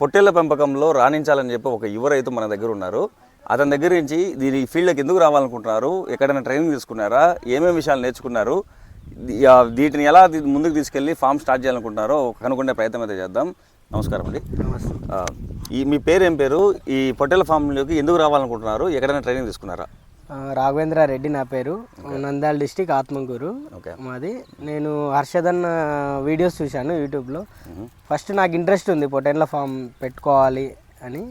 పొట్టేళ్ళ పెంపకంలో రాణించాలని చెప్పి ఒక యువ రైతు మన దగ్గర ఉన్నారు. అతని దగ్గర నుంచి దీని ఫీల్డ్కి ఎందుకు రావాలనుకుంటున్నారు? ఎక్కడైనా ట్రైనింగ్ తీసుకున్నారా? ఏమేమి విషయాలు నేర్చుకున్నారు? వీటిని ఎలా ముందుకు తీసుకెళ్ళి ఫామ్ స్టార్ట్ చేయాలనుకుంటున్నారో కనుక్కునే ప్రయత్నం అయితే చేద్దాం. నమస్కారం అండి. ఈ మీ పేరు ఏం పేరు? ఈ పొట్టేళ్ళ ఫామ్లోకి ఎందుకు రావాలనుకుంటున్నారు? ఎక్కడైనా ట్రైనింగ్ తీసుకున్నారా? రాఘవేంద్ర రెడ్డి నా పేరు. నంద్యాల డిస్టిక్ ఆత్మకూరు. ఓకే మాది. నేను హర్షదన్న వీడియోస్ చూశాను యూట్యూబ్లో. ఫస్ట్ నాకు ఇంట్రెస్ట్ ఉంది పొటెన్ల ఫామ్ పెట్టుకోవాలి అని.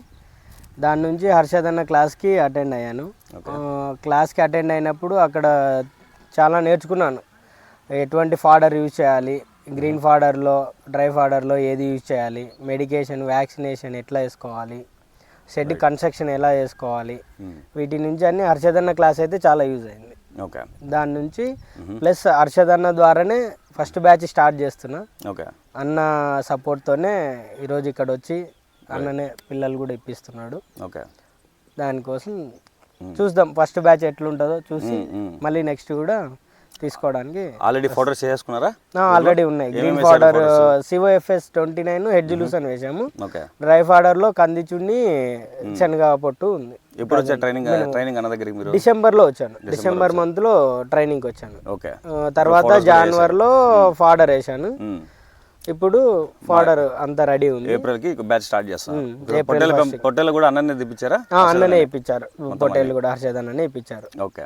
దాని నుంచి హర్షదన్న క్లాస్కి అటెండ్ అయ్యాను. క్లాస్కి అటెండ్ అయినప్పుడు అక్కడ చాలా నేర్చుకున్నాను. ఎటువంటి ఫాడర్ యూజ్ చేయాలి గ్రీన్ ఫాడర్లో డ్రై ఫాడర్లో ఏది యూజ్ చేయాలి మెడికేషన్ వ్యాక్సినేషన్ ఎట్లా వేసుకోవాలి షెడ్ కన్స్ట్రక్షన్ ఎలా చేసుకోవాలి? వీటి నుంచి అన్ని హర్షదన్న క్లాస్ అయితే చాలా యూజ్ అయింది. ఓకే దాని నుంచి ప్లస్ హర్షదన్న ద్వారానే ఫస్ట్ బ్యాచ్ స్టార్ట్ చేస్తున్నా. ఓకే అన్న సపోర్ట్తోనే ఈరోజు ఇక్కడ వచ్చి అన్ననే పిల్లలు కూడా ఇప్పిస్తున్నాడు. ఓకే దానికోసం చూద్దాం ఫస్ట్ బ్యాచ్ ఎట్లుంటుందో చూసి మళ్ళీ నెక్స్ట్ కూడా తీసుకోవడానికి ఆల్రెడీ ఫోటోస్ చేసుకున్నారా ఆల్రెడీ ఉన్నాయి. Green fodder COFS twenty nine hedge lucerne వేసాము ఓకే డ్రై ఫాడర్లో కంది చున్ని శనగ పొట్టు ఉంది. ఎప్పుడు వచ్చారు ట్రైనింగ్ ట్రైనింగ్ అన్న దగ్గరికి మీరు? డిసెంబర్లో వచ్చాను. డిసెంబర్ మంత్లో ట్రైనింగ్కి వచ్చాను. ఓకే తర్వాత జనవరిలో ఫాడర్ వేసాను. ఇప్పుడు ఫాడర్ అంతా రెడీ ఉంది. ఏప్రిల్కి బ్యాచ్ స్టార్ట్ చేస్తాం. పొట్టేలు పొట్టేలు కూడా అన్ననే తెప్పించారా? అన్ననే ఇప్పించారు. పొట్టేళ్ళు కూడా హర్షద్ అన్ననే ఇప్పించారు. ఓకే